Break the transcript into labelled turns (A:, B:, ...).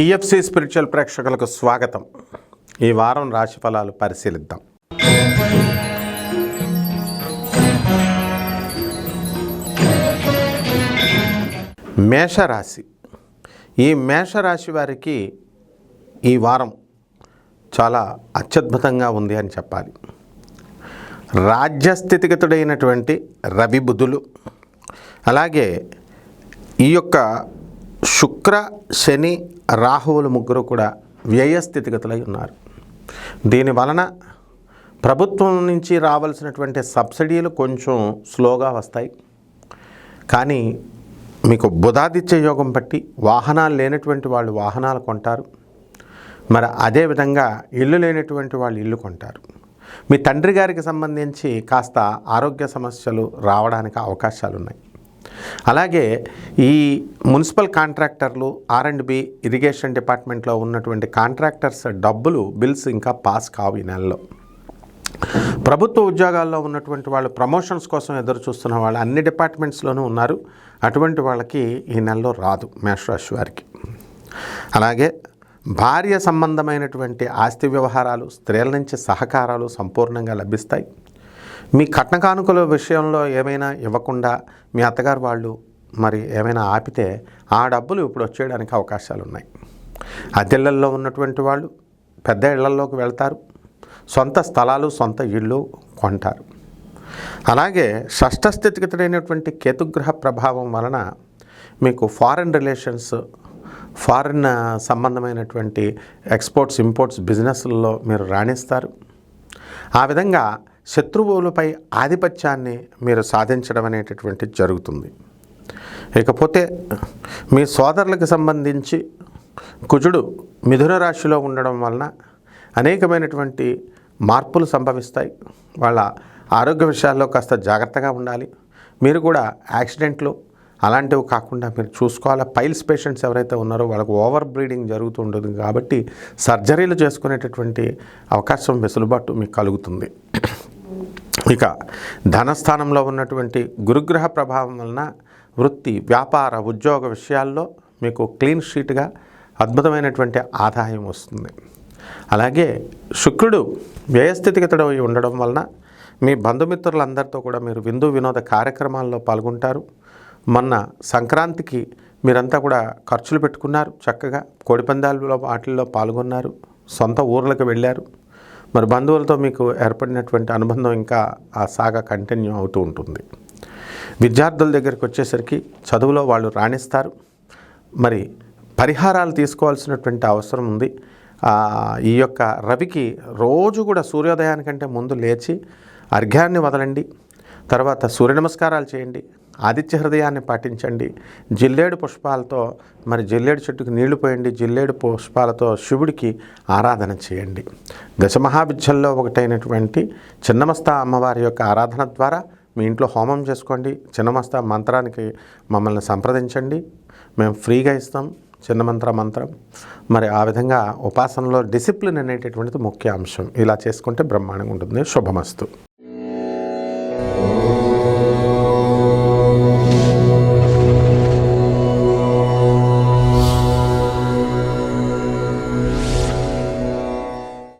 A: TFC spiritual ప్రేక్షకులకు స్వాగతం. ఈ వారం రాశి ఫలాలు పరిశీలిద్దాం. మేషరాశి. ఈ మేషరాశి వారికి ఈ వారం చాలా అత్యద్భుతంగా ఉంది అని చెప్పాలి. రాజ్యస్థితిగతుడైనటువంటి రవి బుధులు అలాగే ఈ యొక్క శుక్ర శని రాహువులు ముగ్గురు కూడా వ్యయ స్థితిగతులై ఉన్నారు. దీని వలన ప్రభుత్వం నుంచి రావాల్సినటువంటి సబ్సిడీలు కొంచెం స్లోగా వస్తాయి. కానీ మీకు బుధాదిత్య యోగం బట్టి వాహనాలు లేనటువంటి వాళ్ళు వాహనాలు కొంటారు. మరి అదేవిధంగా ఇల్లు లేనటువంటి వాళ్ళు ఇల్లు కొంటారు. మీ తండ్రి గారికి సంబంధించి కాస్త ఆరోగ్య సమస్యలు రావడానికి అవకాశాలు ఉన్నాయి అలాగే ఈ మున్సిపల్ కాంట్రాక్టర్లు ఆర్ అండ్ బి ఇరిగేషన్ డిపార్ట్మెంట్లో ఉన్నటువంటి కాంట్రాక్టర్స్ డబ్బులు బిల్స్ ఇంకా పాస్ కావు ఈ నెలలో. ప్రభుత్వ ఉద్యోగాల్లో ఉన్నటువంటి వాళ్ళు ప్రమోషన్స్ కోసం ఎదురు చూస్తున్న వాళ్ళు అన్ని డిపార్ట్మెంట్స్లోనూ ఉన్నారు. అటువంటి వాళ్ళకి ఈ నెలలో రాదు మేషరాశి వారికి. అలాగే భార్య సంబంధమైనటువంటి ఆస్తి వ్యవహారాలు స్త్రీల నుంచి సహకారాలు సంపూర్ణంగా లభిస్తాయి. మీ కట్న కానుకల విషయంలో ఏమైనా ఇవ్వకుండా మీ అత్తగారు వాళ్ళు మరి ఏమైనా ఆపితే ఆ డబ్బులు ఇప్పుడు వచ్చేయడానికి అవకాశాలు ఉన్నాయి. అద్దెళ్ళల్లో ఉన్నటువంటి వాళ్ళు పెద్ద ఇళ్ళలోకి వెళ్తారు. సొంత స్థలాలు సొంత ఇళ్ళు కొంటారు. అలాగే షష్ఠ స్థితిగతుడైనటువంటి కేతుగ్రహ ప్రభావం వలన మీకు ఫారెన్ రిలేషన్స్ ఫారిన్ సంబంధమైనటువంటి ఎక్స్పోర్ట్స్ ఇంపోర్ట్స్ బిజినెస్లలో మీరు రాణిస్తారు. ఆ విధంగా శత్రువులపై ఆధిపత్యాన్ని మీరు సాధించడం అనేటటువంటిది జరుగుతుంది. ఇకపోతే మీ సోదరులకు సంబంధించి కుజుడు మిథున రాశిలో ఉండడం వలన అనేకమైనటువంటి మార్పులు సంభవిస్తాయి. వాళ్ళ ఆరోగ్య విషయాల్లో కాస్త జాగ్రత్తగా ఉండాలి. మీరు కూడా యాక్సిడెంట్లు అలాంటివి కాకుండా మీరు చూసుకోవాలి. పైల్స్ పేషెంట్స్ ఎవరైతే ఉన్నారో వాళ్ళకు ఓవర్ బ్రీడింగ్ జరుగుతూ ఉంటుంది కాబట్టి సర్జరీలు చేసుకునేటటువంటి అవకాశం వెసులుబాటు మీకు కలుగుతుంది. ఇక ధనస్థానంలో ఉన్నటువంటి గురుగ్రహ ప్రభావం వలన వృత్తి వ్యాపార ఉద్యోగ విషయాల్లో మీకు క్లీన్ షీట్గా అద్భుతమైనటువంటి ఆదాయం వస్తుంది. అలాగే శుక్రుడు వ్యయస్థితిగతుడు ఉండడం వలన మీ బంధుమిత్రులందరితో కూడా మీరు విందు వినోద కార్యక్రమాల్లో పాల్గొంటారు. మొన్న సంక్రాంతికి మీరంతా కూడా ఖర్చులు పెట్టుకున్నారు చక్కగా కోడిపందాలలో వాటిల్లో పాల్గొన్నారు సొంత ఊర్లకు వెళ్ళారు. మరి బంధువులతో మీకు ఏర్పడినటువంటి అనుబంధం ఇంకా ఆ సాగ కంటిన్యూ అవుతూ ఉంటుంది. విద్యార్థుల దగ్గరికి వచ్చేసరికి చదువులో వాళ్ళు రాణిస్తారు. మరి పరిహారాలు తీసుకోవాల్సినటువంటి అవసరం ఉంది. ఈ యొక్క రవికి రోజు కూడా సూర్యోదయానికంటే ముందు లేచి అర్ఘ్యాన్ని వదలండి. తర్వాత సూర్య నమస్కారాలు చేయండి. ఆదిత్య హృదయాన్ని పాటించండి. జిల్లేడు పుష్పాలతో మరి జిల్లేడు చెట్టుకు నీళ్ళు పోయండి. జిల్లేడు పుష్పాలతో శివుడికి ఆరాధన చేయండి. దశమహావిద్యల్లో ఒకటైనటువంటి చిన్నమస్తా అమ్మవారి యొక్క ఆరాధన ద్వారా మీ ఇంట్లో హోమం చేసుకోండి. చిన్నమస్తా మంత్రానికి మమ్మల్ని సంప్రదించండి. మేము ఫ్రీగా ఇస్తాం చిన్న మంత్ర మంత్రం. మరి ఆ విధంగా ఉపాసనలో డిసిప్లిన్ అనేటటువంటిది ముఖ్య అంశం. ఇలా చేసుకుంటే బ్రహ్మాండంగా ఉంటుంది. శుభమస్తు.